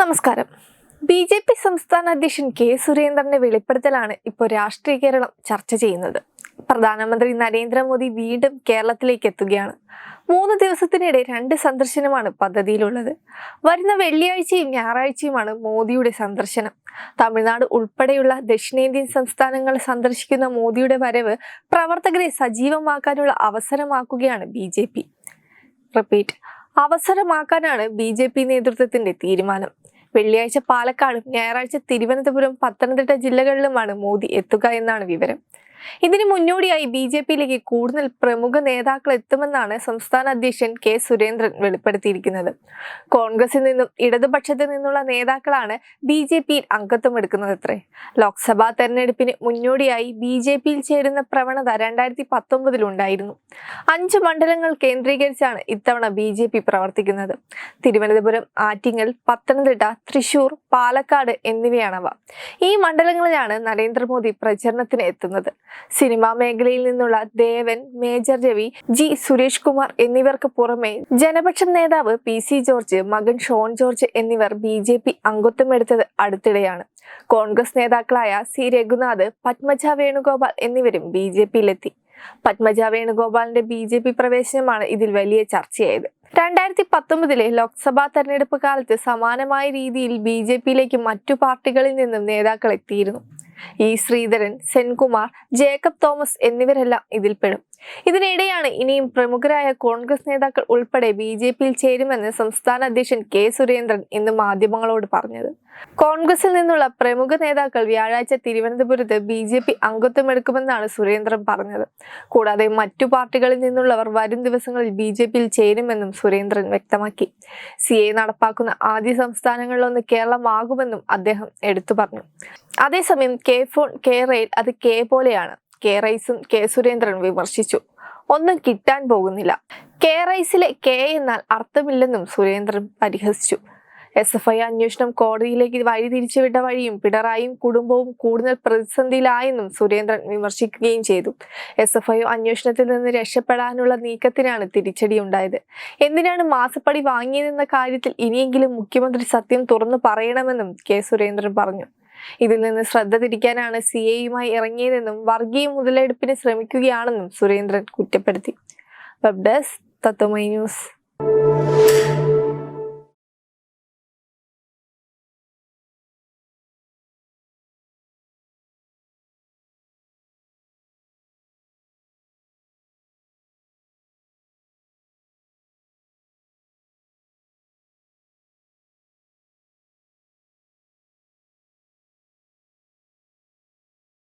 നമസ്കാരം. B J P സംസ്ഥാന അധ്യക്ഷൻ കെ സുരേന്ദ്രന്റെ വെളിപ്പെടുത്തലാണ് ഇപ്പോൾ രാഷ്ട്രീയ കേരളം ചർച്ച ചെയ്യുന്നത്. പ്രധാനമന്ത്രി നരേന്ദ്രമോദി വീണ്ടും കേരളത്തിലേക്ക് എത്തുകയാണ്. മൂന്ന് ദിവസത്തിനിടെ രണ്ട് സന്ദർശനമാണ് പദ്ധതിയിലുള്ളത്. വരുന്ന വെള്ളിയാഴ്ചയും ഞായറാഴ്ചയുമാണ് മോദിയുടെ സന്ദർശനം. തമിഴ്നാട് ഉൾപ്പെടെയുള്ള ദക്ഷിണേന്ത്യൻ സംസ്ഥാനങ്ങൾ സന്ദർശിക്കുന്ന മോദിയുടെ വരവ് പ്രവർത്തകരെ സജീവമാക്കാനുള്ള അവസരമാക്കുകയാണ് ബി ജെ പി റിപ്പീറ്റ്. അവസരമാക്കാനാണ് ബി ജെ പി നേതൃത്വത്തിന്റെ തീരുമാനം. വെള്ളിയാഴ്ച പാലക്കാടും ഞായറാഴ്ച തിരുവനന്തപുരം പത്തനംതിട്ട ജില്ലകളിലുമാണ് മോദി എത്തുക എന്നാണ് വിവരം. ഇതിന് മുന്നോടിയായി ബി ജെ പിയിലേക്ക് കൂടുതൽ പ്രമുഖ നേതാക്കൾ എത്തുമെന്നാണ് സംസ്ഥാന അധ്യക്ഷൻ കെ സുരേന്ദ്രൻ വെളിപ്പെടുത്തിയിരിക്കുന്നത്. കോൺഗ്രസിൽ നിന്നും ഇടതുപക്ഷത്തിൽ നിന്നുള്ള നേതാക്കളാണ് ബി ജെ പിയിൽ അംഗത്വം എടുക്കുന്നത് അത്രേ ലോക്സഭാ തെരഞ്ഞെടുപ്പിന് മുന്നോടിയായി ബി ജെ പിയിൽ ചേരുന്ന പ്രവണത രണ്ടായിരത്തി പത്തൊമ്പതിലുണ്ടായിരുന്നു അഞ്ച് മണ്ഡലങ്ങൾ കേന്ദ്രീകരിച്ചാണ് ഇത്തവണ ബി ജെ പി പ്രവർത്തിക്കുന്നത്. തിരുവനന്തപുരം ആറ്റിങ്ങൽ പത്തനംതിട്ട തൃശൂർ പാലക്കാട് എന്നിവയാണവ. ഈ മണ്ഡലങ്ങളിലാണ് നരേന്ദ്രമോദി പ്രചരണത്തിന് എത്തുന്നത്. സിനിമാ മേഖലയിൽ നിന്നുള്ള ദേവൻ മേജർ രവി ജി സുരേഷ് കുമാർ എന്നിവർക്ക് പുറമെ ജനപക്ഷം നേതാവ് പി സി ജോർജ് മകൻ ഷോൺ ജോർജ് എന്നിവർ ബി ജെ പി അംഗത്വമെടുത്തത് അടുത്തിടെയാണ്. കോൺഗ്രസ് നേതാക്കളായ സി രഘുനാഥ് പത്മജ വേണുഗോപാൽ എന്നിവരും ബി ജെ പിയിലെത്തി. പത്മജ വേണുഗോപാലിന്റെ ബി ജെ പി പ്രവേശനമാണ് ഇതിൽ വലിയ ചർച്ചയായത്. രണ്ടായിരത്തി പത്തൊമ്പതിലെ ലോക്സഭാ തെരഞ്ഞെടുപ്പ് കാലത്ത് സമാനമായ രീതിയിൽ ബി ജെ പിയിലേക്ക് മറ്റു പാർട്ടികളിൽ നിന്നും നേതാക്കൾ എത്തിയിരുന്നു. ഇ ശ്രീധരൻ സെൻകുമാർ ജേക്കബ് തോമസ് എന്നിവരെല്ലാം ഇതിൽപ്പെടും ഇതിനിടെയാണ് ഇനിയും പ്രമുഖരായ കോൺഗ്രസ് നേതാക്കൾ ഉൾപ്പെടെ ബി ജെ പിയിൽ ചേരുമെന്ന് സംസ്ഥാന അധ്യക്ഷൻ കെ സുരേന്ദ്രൻ ഇന്ന് മാധ്യമങ്ങളോട് പറഞ്ഞത്. കോൺഗ്രസിൽ നിന്നുള്ള പ്രമുഖ നേതാക്കൾ വ്യാഴാഴ്ച തിരുവനന്തപുരത്ത് ബി ജെ പി അംഗത്വമെടുക്കുമെന്നാണ് സുരേന്ദ്രൻ പറഞ്ഞത്. കൂടാതെ മറ്റു പാർട്ടികളിൽ നിന്നുള്ളവർ വരും ദിവസങ്ങളിൽ ബി ജെ പിയിൽ ചേരുമെന്നും സുരേന്ദ്രൻ വ്യക്തമാക്കി. സി എ നടപ്പാക്കുന്ന ആദ്യ സംസ്ഥാനങ്ങളിലൊന്ന് കേരളമാകുമെന്നും അദ്ദേഹം എടുത്തു പറഞ്ഞു. അതേസമയം കെ ഫോൺ കെ റെയിൽ അത് കെ പോലെയാണ്. കെ റൈസും കെ സുരേന്ദ്രൻ വിമർശിച്ചു. ഒന്നും കിട്ടാൻ പോകുന്നില്ല. കെ റൈസിലെ കെ എന്നാൽ അർത്ഥമില്ലെന്നും സുരേന്ദ്രൻ പരിഹസിച്ചു. എസ് എഫ് ഐ അന്വേഷണം കോടതിയിലേക്ക് വഴി തിരിച്ചുവിട്ട വഴിയും പിണറായിയും കുടുംബവും കൂടുതൽ പ്രതിസന്ധിയിലായെന്നും സുരേന്ദ്രൻ വിമർശിക്കുകയും ചെയ്തു. എസ് എഫ് ഐ അന്വേഷണത്തിൽ നിന്ന് രക്ഷപ്പെടാനുള്ള നീക്കത്തിനാണ് തിരിച്ചടി ഉണ്ടായത് എന്തിനാണ് മാസപ്പടി വാങ്ങിയതെന്ന കാര്യത്തിൽ ഇനിയെങ്കിലും മുഖ്യമന്ത്രി സത്യം തുറന്നു പറയണമെന്നും കെ സുരേന്ദ്രൻ പറഞ്ഞു. ഇതിൽ നിന്ന് ശ്രദ്ധ തിരിക്കാനാണ് സി എയുമായി ഇറങ്ങിയതെന്നും വർഗീയ മുതലെടുപ്പിന് ശ്രമിക്കുകയാണെന്നും സുരേന്ദ്രൻ കുറ്റപ്പെടുത്തി. വെബ് ഡെസ്ക് തത്വമൈ ന്യൂസ്